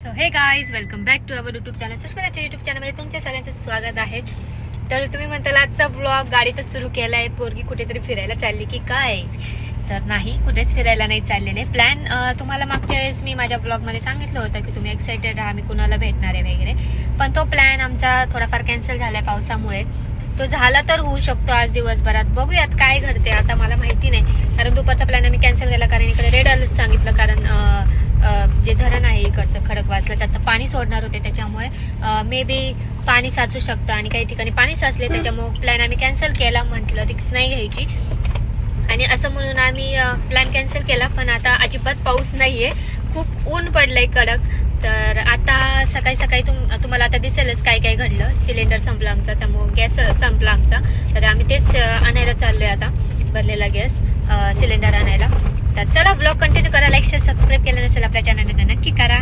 So hey guys welcome back to our YouTube channel सुष्मिताच्या YouTube चॅनलमध्ये तुमच्या सगळ्यांचं स्वागत आहे. तर तुम्ही म्हणताल आजचा ब्लॉग गाडी तर सुरू केला आहे पोरगी कुठेतरी फिरायला चालली की काय? तर नाही कुठेच फिरायला नाही चाललेले. प्लॅन तुम्हाला मागच्या वेळेस मी माझ्या ब्लॉगमध्ये सांगितलं होतं की तुम्ही एक्सायटेड राहा मी कुणाला भेटणार आहे वगैरे. पण तो प्लॅन आमचा थोडाफार कॅन्सल झाला आहे पावसामुळे. तो झाला तर होऊ शकतो आज दिवसभरात. बघूयात काय घडते आता मला माहिती नाही. कारण दुपारचा प्लॅन आम्ही कॅन्सल केला कारण इकडे रेड अलर्ट सांगितलं. कारण जे धरण आहे इकडचं खडकवासला त्यात पाणी सोडणार होते त्याच्यामुळे मे बी पाणी साचू शकतं आणि काही ठिकाणी पाणी साचले त्याच्यामुळे प्लॅन आम्ही कॅन्सल केला म्हटलं रिक्स नाही घ्यायची. आणि असं म्हणून आम्ही प्लॅन कॅन्सल केला पण आता अजिबात पाऊस नाहीये. खूप ऊन पडलंय कडक. तर आता सकाळी सकाळी तुम तुम्हाला आता दिसेलच काय काय घडलं. सिलेंडर संपला आमचा त्यामुळे गॅस संपला आमचा. तर आम्ही तेच आणायला चाललोय आता भरलेला गॅस सिलेंडर आणायला. तर चला ब्लॉग कंटिन्यू करा लाईक शेअर सबस्क्राईब केलं नसेल आपल्या चॅनलला तर नक्की करा.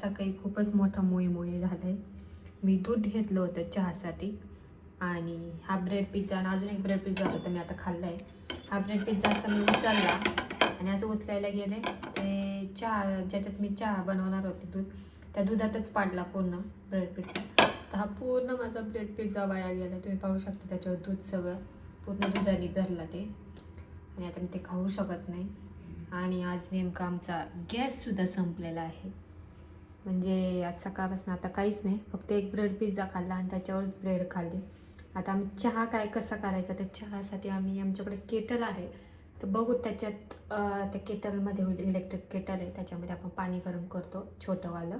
सकाळी खूपच मोठा मोई मोई झालाय. मी दूध घेतलं होतं चहासाठी आणि हा ब्रेड पिझ्झा आणि अजून एक ब्रेड पिझ्झा होता मी आता खाल्लाय. हा ब्रेड पिझ्झा असा मी उचलला आणि असं उचलायला गेले. ते चहा ज्याच्यात मी चहा बनवणार होते दूध त्या दुधातच पाडला पूर्ण ब्रेड पिझ्झा तर हा पूर्ण माझा ब्रेड पिझ्झा वाया गेला. तुम्ही पाहू शकता त्याच्यावर दूध सगळं पूर्ण दुधाने भरला ते. आणि आता मी ते खाऊ शकत नाही. आणि आज नेमका आमचा गॅससुद्धा संपलेला आहे. म्हणजे आज सकाळपासून आता काहीच नाही. फक्त एक ब्रेड पिझ्झा खाल्ला आणि त्याच्यावर ब्रेड खाल्ली. आता आम्ही चहा काय कसा करायचा? त्या चहासाठी आम्ही आमच्याकडे केटल आहे. तर बघू त्याच्यात त्या केटलमध्ये होईल इलेक्ट्रिक केटल आहे. त्याच्यामध्ये आपण पाणी गरम करतो छोटंवालं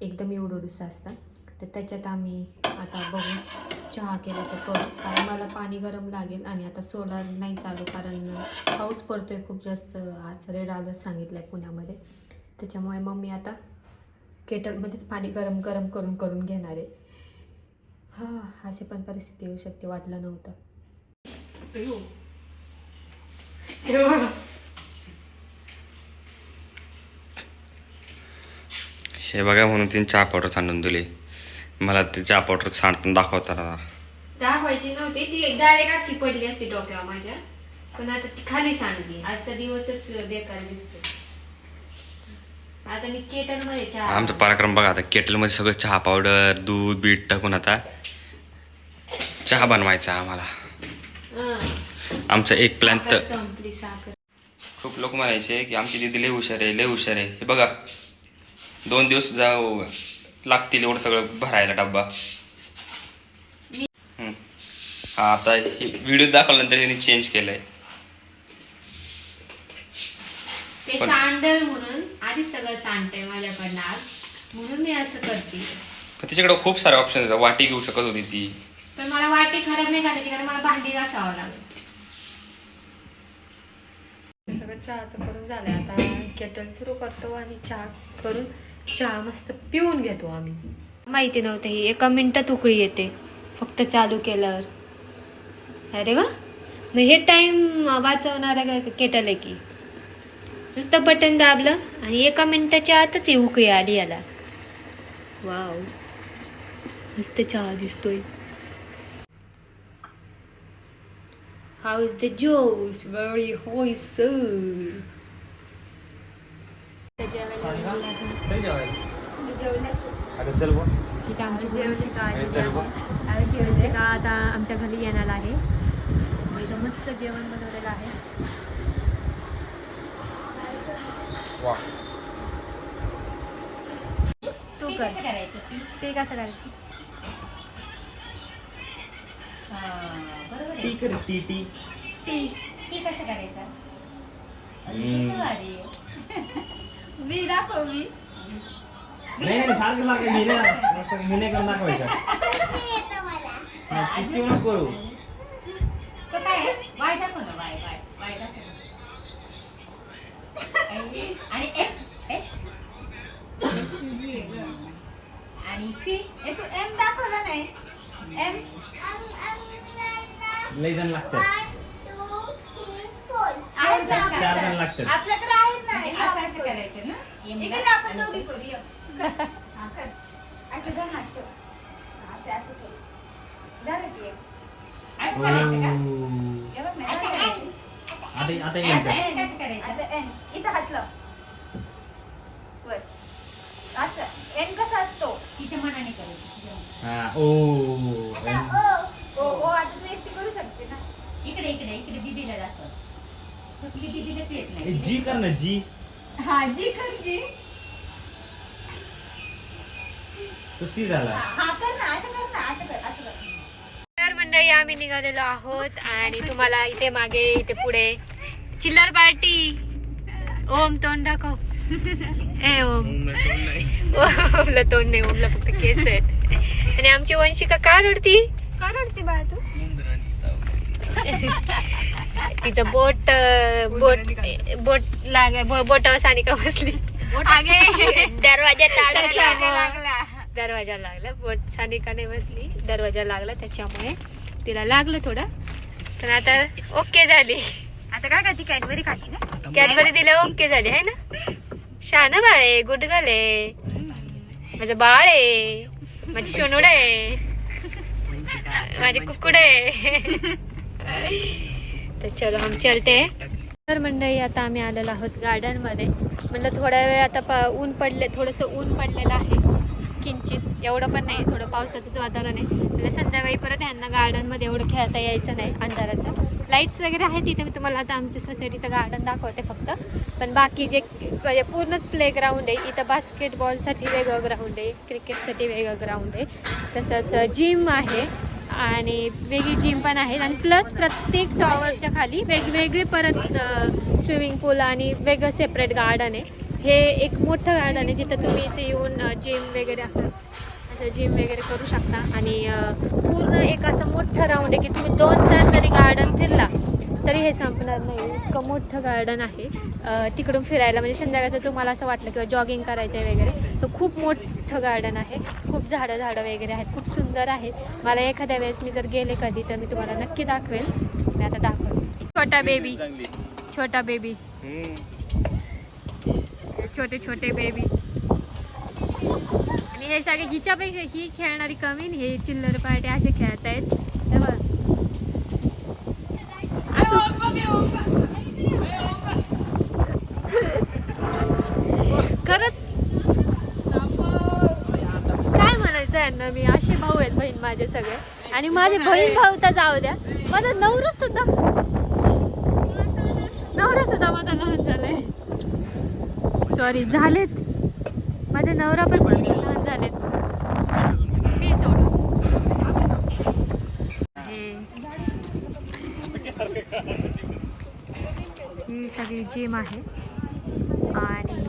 एकदम एवढं असतं तर त्याच्यात आम्ही आता बघू. चहा केला तर करू. कारण मला पाणी गरम लागेल आणि आता सोलार नाही चालू कारण पाऊस पडतोय खूप जास्त. आज रेड अलर्ट सांगितलं आहे पुण्यामध्ये. त्याच्यामुळे मग मी आता केटलमध्येच पाणी गरम गरम करून करून घेणार आहे. हा अशी पण परिस्थिती येऊ शकते वाटलं नव्हतं. हे बघा. म्हणून तिने चहा पावडर सांडून दिली. मला ते चहा पावडर सांडताना दाखवताना दाखवायची नव्हती. ती डायरेक्ट आखी पडली असती डोक्यावर माझ्या. पण आता ती खाली सांडली. आजचा दिवसच बेकार दिसतो आता मी केटलमध्ये चहा आमचा पराक्रम बघा आता. केटलमध्ये सगळं चहा पावडर दूध बीट टाकून आता चहा बनवायचा आम्हाला. आमचा एक प्लॅन तर संपली साखर. खूप लोक म्हणायचे की आमची दिदी लय हुशार आहे लय हुशार आहे. हे बघा. दोन दिवस जाऊ लागतील एवढं सगळं भरायला डब्बा. हम्म. हा आता व्हिडिओ दाखवल्यानंतर त्यांनी चेंज केलंय. ते सांडल म्हणून आधीच सगळं सांडतंय माझ्याकडनं आज. म्हणून मी असं करते. पण तिच्याकडे खूप सारे ऑप्शन वाटी घेऊ शकत होती ती. पण मला वाटी खराब नाही करायची कारण मला भांडी घासावं लागेल सगळं चहाचं करून झालंय. आता केटल सुरू करतो आणि चहा करून चहा मस्त पिऊन घेतो आम्ही. माहिती नव्हतं ही एका मिनटात उकळी येते फक्त चालू केल्यावर. अरे वा. मग हे टाईम वाचवणारा केटल आहे की? नुसतं बटन दाबलं आणि एका मिनटाच्या आतच ही उकळी आली याला. वाव मस्त चहा दिसतोय. How is the juice? Very hot. इथं आमची आहे. आणि जेवशिका आता आमच्या घरी येणार आहे? इथं मस्त जेवण बनवलेलं आहे. तू कर. ते? कसं करायचं? टी कर टी टी ती कसं करायचं? मी दाखव मी. नाही नाही सारखं सारखं मी नाही मी नाही करून दाखवायचं. किती नको करू. तर काय आहे? वाय दाखव ना वाय वाय वाय दाखव ना. आणि- आणि एक्स एक्स आणि सी ए तू एम दाखवला नाही. एम जण लागतात. चार जण? लागतात. आपल्याकडे आहेत ना असं असं करायचं ना इकडे आपण दोघी करू ये. हा, कर. असं धर हात ठेव. असं असं ठेव. धर रे ती एक. असं करायचं का? हे बघ ना, असं करायचं. आता आता येईल आता का N कसं करायचं? आता N. इथं हात लाव. वर. असं एन कसा असतो तिच्या मनाने करायचं हा ओ एन. ओ ओ आता तू एकटी करू शकते ना इकडे इकडे इकडे दिदीला दाखव चुकली दिदीलाच येत ए, नाही जी कर ना जी हा जी कर जी. तो सी झाला. हा कर ना असं कर ना असं कर असं कर. तर मंडळी आम्ही निघालेलो आहोत आणि तुम्हाला इथे मागे इथे पुढे. चिल्लर पार्टी. ओम तोंड दाखव. ए ओम. ओमला तोंड नाही. ओमला फक्त केस आहेत. आणि आमची वंशिका का रडती? का रडते बाळा तू? तिचं बोट बोट बोट लाग बोटावर सानिका बसली? आगे दरवाजा दरवाजा लागला. दरवाजा लागला. बोट सानिकाने बसली? दरवाजा लागला त्याच्यामुळे तिला लागलं थोडं. पण आता ओके झाली. आता काय खाती कॅडबरी खाती ना? कॅडबरी दिल्या ओके झाली आहे ना? शान बाळ आहे गुडगल आहे. माझं बाळ आहे. माझी सोनुड आहे. माझी कुकुड आहे. तर चलो हम चलते तर मंडळी आता आम्ही आलेलो आहोत गार्डनमध्ये. म्हटलं थोड्या वेळ आता पा ऊन पडले थोडंसं ऊन पडलेलं आहे. किंचित. एवढं पण नाही थोडं पावसाचंच वातावरण आहे. म्हणजे संध्याकाळी परत यांना गार्डनमध्ये एवढं खेळता यायचं नाही अंधाराचं. लाईट्स वगैरे आहेत तिथे मी तुम्हाला आता आमच्या सोसायटीचं गार्डन दाखवते फक्त. पण बाकी जे म्हणजे पूर्णच प्ले ग्राउंड आहे इथं बास्केटबॉलसाठी वेगळं ग्राउंड आहे क्रिकेटसाठी वेगळं ग्राउंड आहे. तसंच जिम आहे. आणि वेगळी जिम पण आहे आणि प्लस प्रत्येक टॉवरच्या खाली वेगवेगळे परत स्विमिंग पूल आणि वेगळं सेपरेट गार्डन आहे. हे एक मोठं गार्डन आहे जिथं तुम्ही इथे येऊन जिम वगैरे असं असं जिम वगैरे करू शकता. आणि पूर्ण एक असं मोठं राऊंड आहे की तुम्ही दोन तास जरी गार्डन फिरला तरी हे संपणार नाही. इतकं मोठं गार्डन आहे. तिकडून फिरायला म्हणजे संध्याकाळचं तुम्हाला असं वाटलं किंवा जॉगिंग करायचं आहे वगैरे तर खूप मोठं गार्डन आहे. खूप झाडं झाडं वगैरे आहेत. खूप सुंदर आहेत मला एखाद्या वेळेस मी जर गेले कधी तर मी तुम्हाला नक्की दाखवेल मी आता दाखवेल छोटा बेबी छोटा बेबी छोटे छोटे बेबी आणि हे सगळे हिच्यापेक्षा ही खेळणारी कमी हे चिल्लर पार्टी असे खेळत आहेत हे बघ. खरंच काय म्हणायचं यांना मी असे भाऊ आहेत बहीण माझे सगळे. आणि माझे बहीण भाऊ तर जाऊ द्या. माझा नवरा सुद्धा नवरा सुद्धा माझा लहान झालाय. सॉरी झालेत. माझे नवरा पण लहान झालेत. मी सोडून. हे. ही सगळी जिम आहे आणि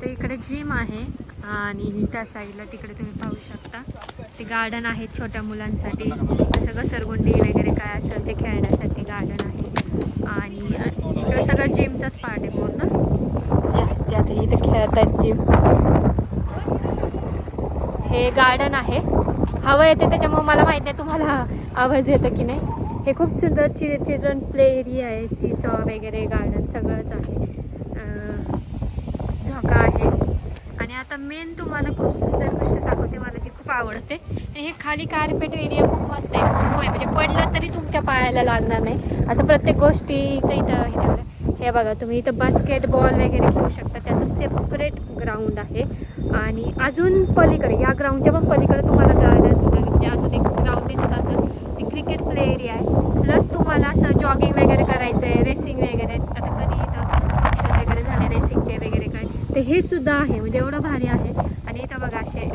तर इकडे जिम आहे. आणि त्या साईडला तिकडे तुम्ही पाहू शकता. ते गार्डन आहे छोट्या मुलांसाठी. सगळं सरगुंडी वगैरे काय असेल ते खेळण्यासाठी गार्डन आहे. आणि इकडे सगळं जिमचाच पार्ट आहे पूर्ण. जे इथे खेळतात जिम हे गार्डन आहे. हवं येते त्याच्यामुळे मला माहीत नाही तुम्हाला आवाज येतो की नाही. हे खूप सुंदर चिल चिल्ड्रन प्ले एरिया आहे. सीसॉ वगैरे गार्डन सगळंच आहे अं, झोका आहे आणि आता मेन तुम्हाला खूप सुंदर गोष्ट सांगते मला जी खूप आवडते. आणि हे खाली कार्पेट एरिया खूप मस्त आहे. मोमो आहे. म्हणजे पडलं तरी तुमच्या पायाला लागणार नाही. असं प्रत्येक गोष्टीचं इथं हे ठेवलं. हे बघा तुम्ही इथं बास्केटबॉल वगैरे खेळू शकता. त्याचं सेपरेट ग्राउंड आहे. आणि अजून पलीकडे या ग्राउंडच्या पण पलीकडे तुम्हाला गार्डन म्हणजे अजून एक ग्राउंड दिसत असेल. ते क्रिकेट प्ले एरिया आहे. प्लस तुम्हाला असं जॉगिंग वगैरे करायचं आहे रेसिंग वगैरे आता कधी इथं फंक्शन वगैरे झाले रेसिंगचे वगैरे काय तर हे सुद्धा आहे म्हणजे एवढं भारी आहे. आणि इथं बघा असे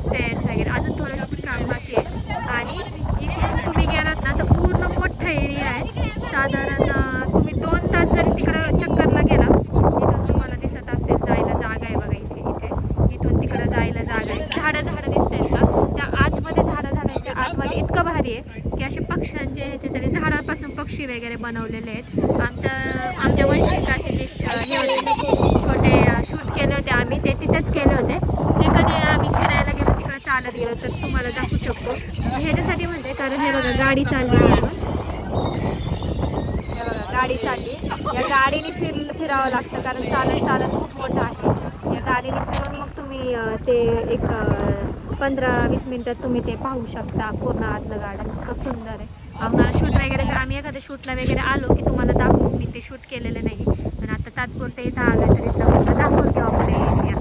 स्टेअर्स वगैरे अजून थोडं काम बाकी आहे आणि इथे तुम्ही गेलात ना तर पूर्ण मोठा एरिया आहे साधारण अं, तुम्ही दोन तास जरी तिकडं चक्करला गेला इथून तुम्हाला दिसत असेल जायला जागा आहे बघा इथे इथे इथून तिकडं जायला जागा आहे झाडं झाडं दिसत आहेत का त्या आतमध्ये झाडं झाडांच्या आतमध्ये इतकं भारी आहे की असे पक्ष्यांचे ह्याचे तरी झाडापासून पक्षी वगैरे बनवलेले आहेत आमच्या आमच्या वंशिकाचे जे श- हे होते छोटे शूट केले होते आम्ही ते तिथेच केले होते ते कधी आम्ही फिरायला गेलो तिकडे चालत गेलो तर तुम्हाला दाखवू शकतो. ह्याच्यासाठी म्हणते कारण हे बघा गाडी चालली आहे हे बघा गाडी चालली या गाडीने फिर फिरावं लागतं कारण चालत चालत खूप मोठं आहे. या गाडीने फिरून मग तुम्ही ते एक पंधरा वीस मिनटात तुम्ही ते पाहू शकता पूर्ण आतलं गार्डन इतकं सुंदर आहे. आम्हाला शूट वगैरे तर आम्ही एखाद्या शूटला वगैरे आलो की तुम्हाला दाखवू मी ते शूट केलेलं नाही. पण आता तात्पुरतं इथं आलं तर इथं म्हटलं दाखवते आपले एरिया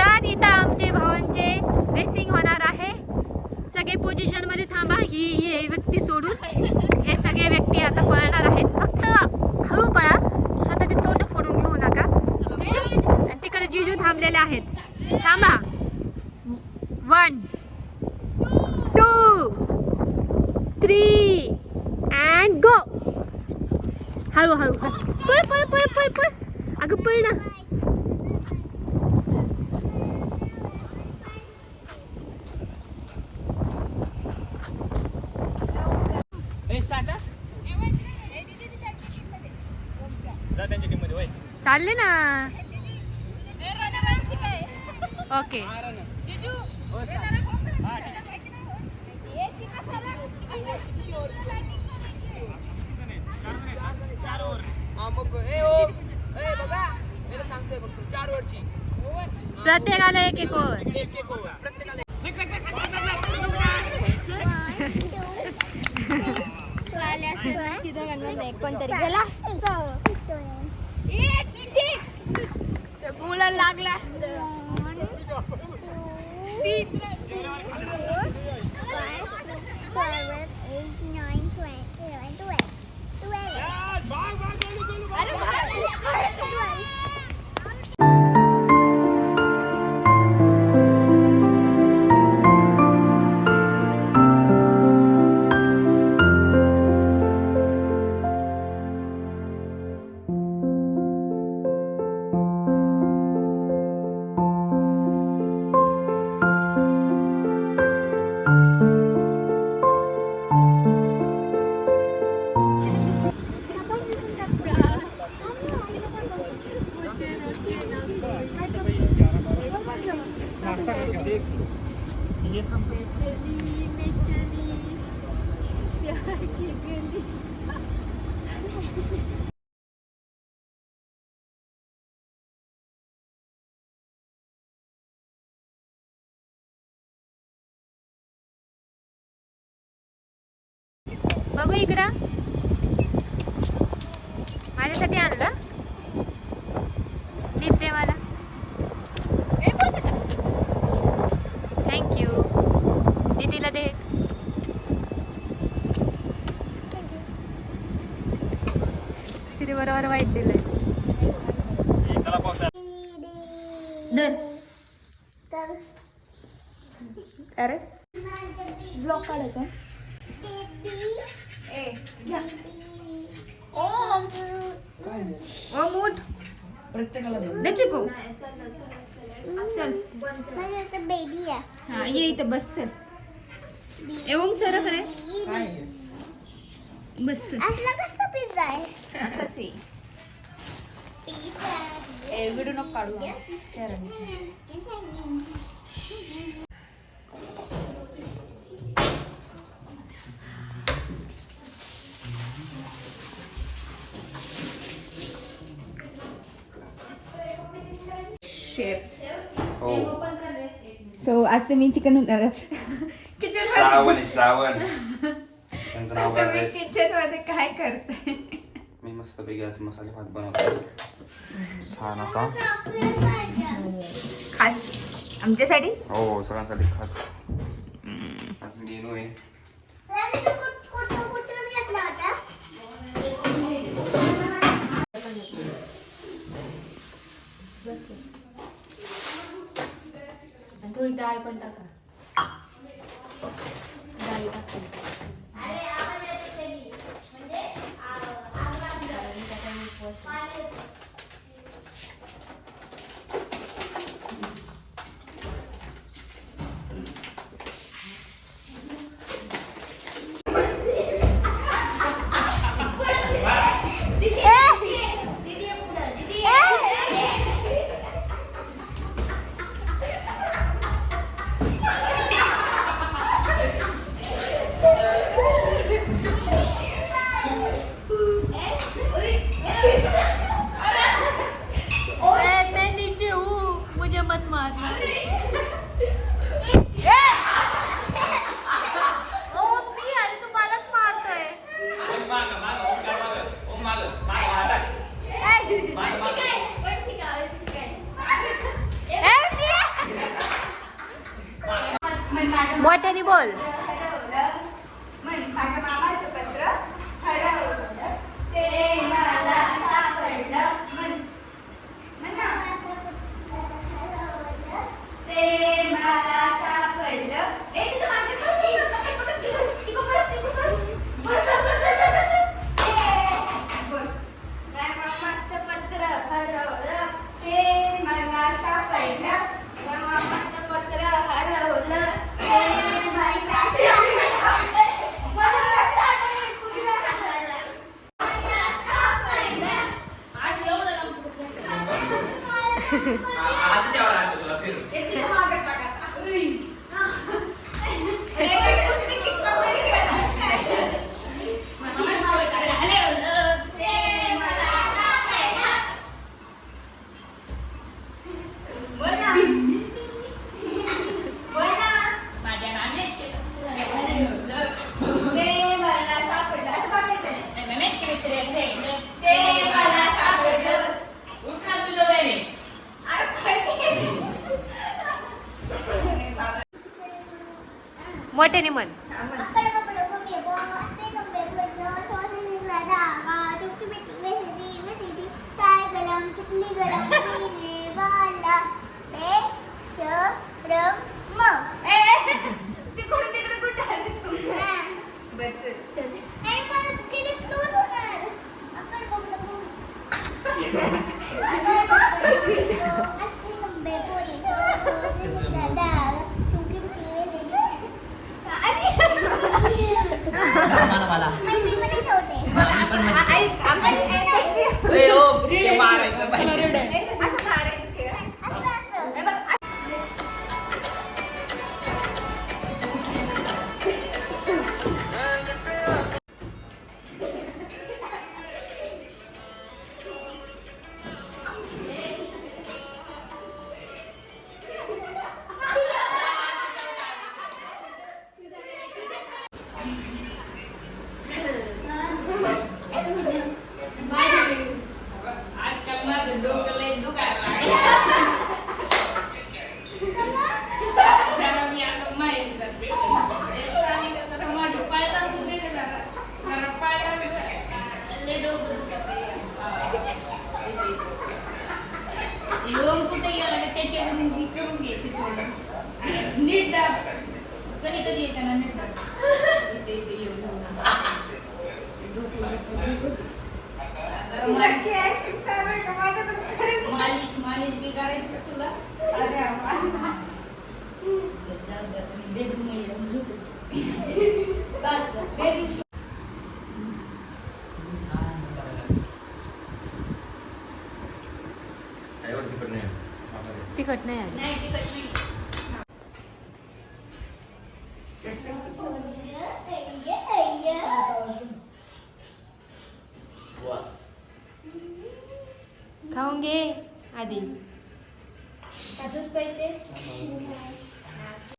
तर इथं आमचे भावांचे रेसिंग होणार आहे सगळे पोझिशनमध्ये थांबा ही हे व्यक्ती सोडून हे सगळे व्यक्ती आता पळणार आहेत. फक्त हळू पळा. स्वतःचे तोंड फोडून घेऊ नका. आणि तिकडे जिजू थांबलेले आहेत. थांबा. One two three and go हळू हळू. पळ पळ पळ पळ पळ. अगं पळ ना जा त्यांच्या टीममध्ये होय चालले ना ओके. प्रत्येकाला एक एक ओव्हर. कोणतरी गेला असतं. Five, six, seven, eight, nine. 100kg. 이게 3 0 매절리 매절리 뼈 기근이 तिथे बरोबर वाईट दिलंय चला पावसा दर अरे ब्लॉक काढायचा ओ मूठ दे चिपू चल बेबी आहे हा ये इथं बस चल ए ओम सर करे बस. असला कसा पिझ्झा आहे? असंच आहे. ए व्हिडिओ नको काढू हो. सो आज तुम्ही चिकन होणार श्रावण श्रावण. नाव किचनमध्ये काय करते? मी मस्तपैकी आज मसाले भात बनवतो. छान असा. खास. आमच्यासाठी? हो सगळ्यांसाठी खास. आज मेनू आहे. थोडी डाळ पण टाका. दाब कधी कधी येते ना नीट दाब इथे इथे येऊन डोकं दुखतं. जरा मालिश आहे. आहे मालिश बी करायची तुला. बेडरूममध्ये जाऊन झोपू. बस बस बेडरूम काय एवढं तिखट नाही. बापरे. खाऊन घे आधी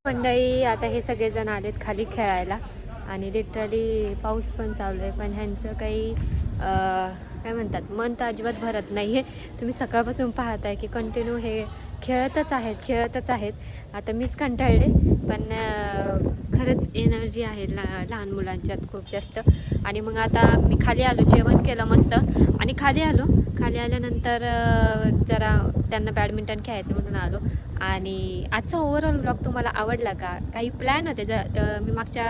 मंडळी आता हे सगळेजण आलेत खाली खेळायला. आणि लिटरली पाऊस पण चालू आहे. पण ह्यांचं काही काय म्हणतात मन तर अजिबात भरत नाही आहे तुम्ही सकाळपासून पाहताय की कंटिन्यू हे खेळतच आहेत खेळतच आहेत. आता मीच कंटाळले पण खरंच एनर्जी आहे ला लहान मुलांच्यात खूप जास्त. आणि मग आता मी खाली आलो जेवण केलं मस्त. आणि खाली आलो. खाली आल्यानंतर जरा त्यांना बॅडमिंटन खेळायचं म्हणून आलो. आणि आजचा ओव्हरऑल ब्लॉग तुम्हाला आवडला का? काही प्लॅन होते? ज मी मागच्या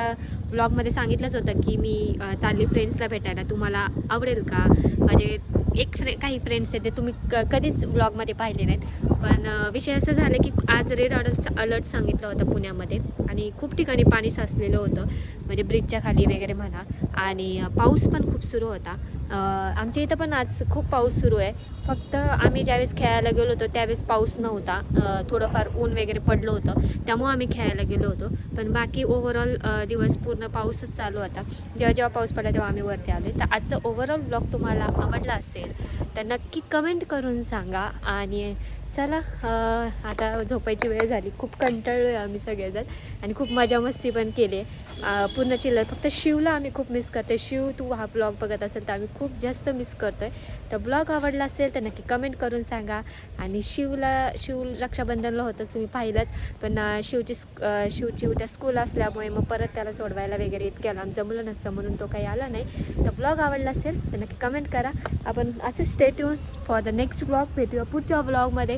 ब्लॉगमध्ये सांगितलंच होतं की मी चालली फ्रेंड्सला भेटायला. तुम्हाला आवडेल का? म्हणजे एक फ्रे काही फ्रेंड्स आहेत ते तुम्ही क कधीच ब्लॉगमध्ये पाहिले नाहीत. पण विषय असं झालं की आज रेड अलर्ट अलर्ट सांगितलं होतं पुण्यामध्ये. आणि खूप ठिकाणी पाणी साचलेलं होतं. म्हणजे ब्रिजच्या खाली वगैरे म्हणा. आणि पाऊस पण खूप सुरू होता. आमच्या इथं पण आज खूप पाऊस सुरू आहे. फक्त आम्ही ज्यावेळेस खेळायला गेलो होतो त्यावेळेस पाऊस नव्हता. थोडंफार ऊन वगैरे पडलं होतं. त्यामुळं आम्ही खेळायला गेलो होतो. पण बाकी ओव्हरऑल दिवस पूर्ण पाऊसच चालू होता. जेव्हा जेव्हा पाऊस पडला तेव्हा आम्ही वरती आलो. तर आजचं ओव्हरऑल ब्लॉग तुम्हाला आवडला असेल तर नक्की कमेंट करून सांगा. आणि चला आता झोपायची वेळ झाली. खूप कंटाळलो आहे आम्ही सगळेजण आणि खूप मजा मस्ती पण केली. आहे पूर्ण चिल्लर. फक्त शिवला आम्ही खूप मिस करते शिव तू हा ब्लॉग बघत असेल तर आम्ही खूप जास्त मिस करतो आहे तर ब्लॉग आवडला असेल तर नक्की कमेंट करून सांगा. आणि शिवला शिव रक्षाबंधनला होतं तुम्ही पाहिलंच. पण शिवची स्क- शिवची उद्या स्कूल असल्यामुळे मग परत त्याला सोडवायला वगैरे इतक्या लांब जमलं नसतं म्हणून तो काही आला नाही. तर ब्लॉग आवडला असेल तर नक्की कमेंट करा. आपण असं state for the next blog भेटूया पुढच्या ब्लॉगमध्ये